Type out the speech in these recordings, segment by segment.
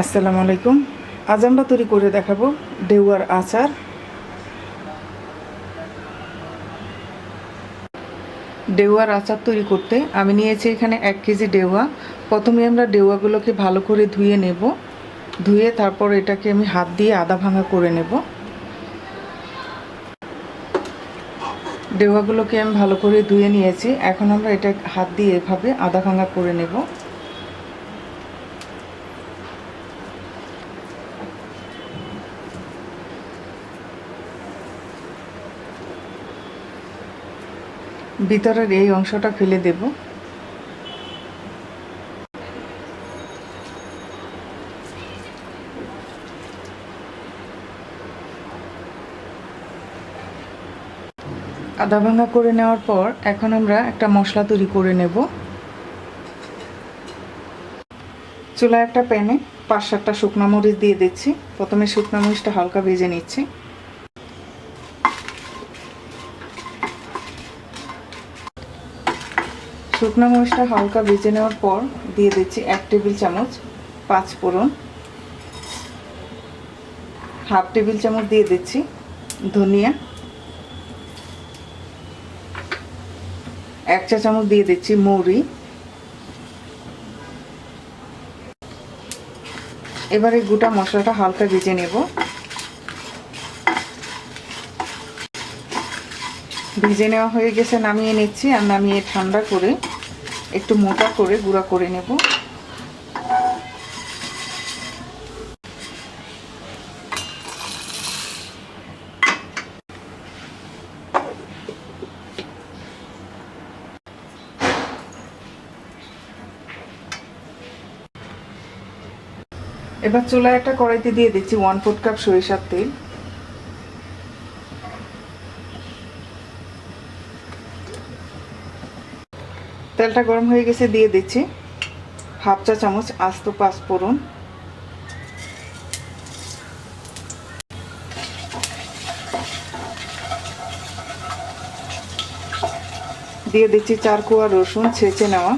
আসসালামু আলাইকুম। আজ আমরা তৈরি করে দেখাবো। ডেউয়ার আচার। ডেউয়ার আচার তৈরি করতে আমি নিয়েছি এখানে এক কেজি ডেউয়া। প্রথমে আমরা ডেউয়াগুলোকে ভালো করে ধুয়ে নেব। ধুয়ে তারপর এটাকে আমি হাত দিয়ে আদা ভাঙা করে নেব। ডেউয়াগুলোকে আমি ভালো করে ধুয়ে নিয়েছি। এখন আমরা এটা হাত দিয়ে এভাবে আদা ভাঙা করে নেব। ভিতরের এই অংশটা ফেলে দেব। আদা ভাঙা করে নেওয়ার পর এখন আমরা একটা মশলা তৈরি করে নেব। চুলায় একটা প্যানে পাঁচ সাতটা শুকনো মরিচ দিয়ে দিচ্ছি। প্রথমে শুকনো মরিচটা হালকা ভেজে নিচ্ছি। শুকনো মরিচটা হালকা ভেজে নেওয়ার পর দিয়ে দিচ্ছি এক টেবিল চামচ পাঁচ ফোড়ন। হাফ টেবিল চামচ দিয়ে দিচ্ছি ধনিয়া। এক চা চামচ দিয়ে দিচ্ছি মৌরি। এবারে গোটা মশলাটা হালকা ভেজে নেব। ভিজে নেওয়া হয়ে গেছে, নামিয়ে নিচ্ছি আর নামিয়ে ঠান্ডা করে একটু মোটা করে গুঁড়া করে নেব। এবার চুলায় একটা কড়াইতে দিয়ে দিচ্ছি ওয়ান ফোর্থ কাপ সরিষার তেল। তেলটা গরম হয়ে গেছে, দিয়ে দিচ্ছি। হাফ চা চামচ আস্ত পাঁচফোড়ন দিয়ে দিচ্ছি চার কোয়া রসুন, ছেঁচে নেওয়া।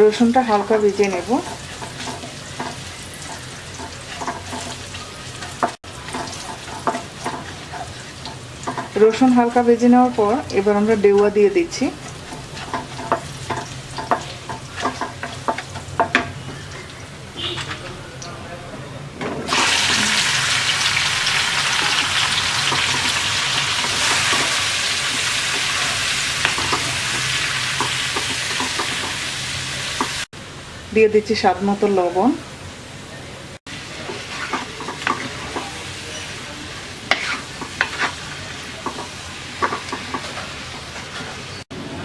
রসুনটা হালকা ভেজে নেব। রসুন হালকা ভেজে নেওয়ার পর এবার আমরা ডেউয়া দিয়ে দিচ্ছি। দিয়ে দিচ্ছি স্বাদ মতো লবণ।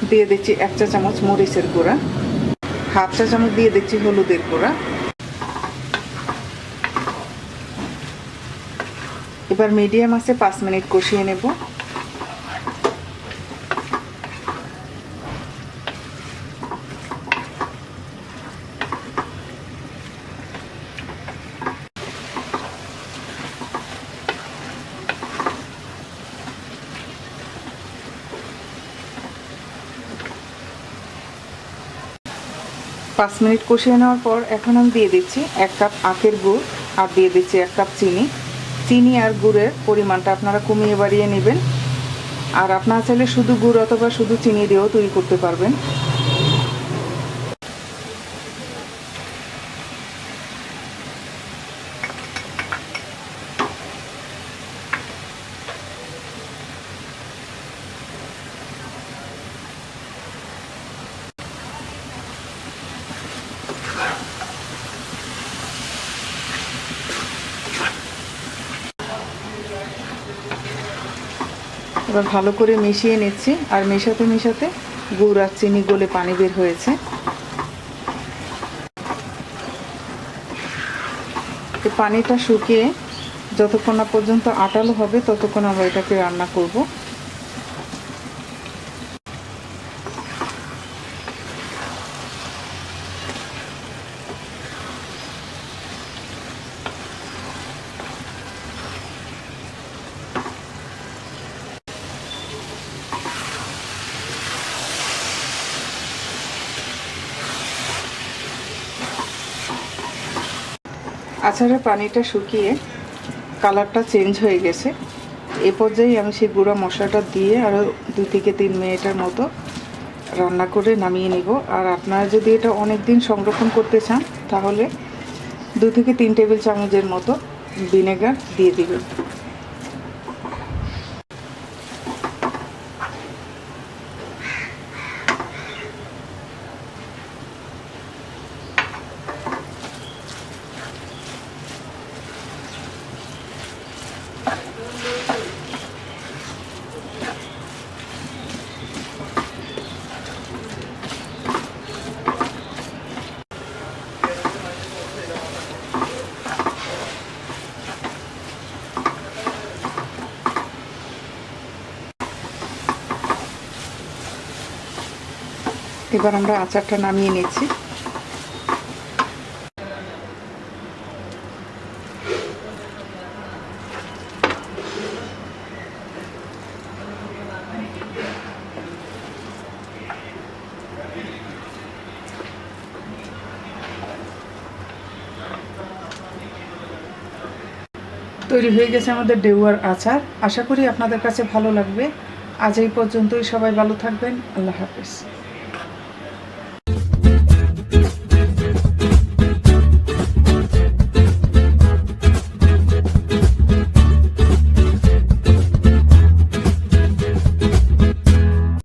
দিয়ে দিচ্ছি এক চা চামচ মরিচের গুঁড়া। হাফ চা চামচ দিয়ে দিচ্ছি হলুদের গুঁড়া। এবার মিডিয়াম আছে পাঁচ মিনিট কষিয়ে নেব। পাঁচ মিনিট কষিয়ে নেওয়ার পর এখন আমি দিয়ে দিচ্ছি এক কাপ আখের গুড় আর দিয়ে দিচ্ছি এক কাপ চিনি। চিনি আর গুড়ের পরিমাণটা আপনারা কমিয়ে বাড়িয়ে নেবেন। আর আপনারা চাইলে শুধু গুড় অথবা শুধু চিনি দিয়েও তৈরি করতে পারবেন। এবার ভালো করে মিশিয়ে নিচ্ছি। আর মেশাতে মেশাতে গুড় আর চিনি গলে পানি বের হয়েছে। পানিটা শুকিয়ে যতক্ষণ না পর্যন্ত আটালো হবে, ততক্ষণ আমরা এটাকে রান্না করব। আচারের পানিটা শুকিয়ে কালারটা চেঞ্জ হয়ে গেছে। এ পর্যায়ে আমি সেই গুঁড়া মশলাটা দিয়ে আরও দু থেকে তিন মিনিটের মতো রান্না করে নামিয়ে নিব। আর আপনারা যদি এটা অনেক দিন সংরক্ষণ করতে চান, তাহলে দু থেকে তিন টেবিল চামচের মতো ভিনেগার দিয়ে দিবেন। এবার আমরা আচারটা নামিয়ে নিচ্ছি। তৈরি হয়ে গেছে আমাদের ডেউয়ার আচার। আশা করি আপনাদের কাছে ভালো লাগবে। আজ এই পর্যন্তই। সবাই ভালো থাকবেন। আল্লাহ হাফেজ।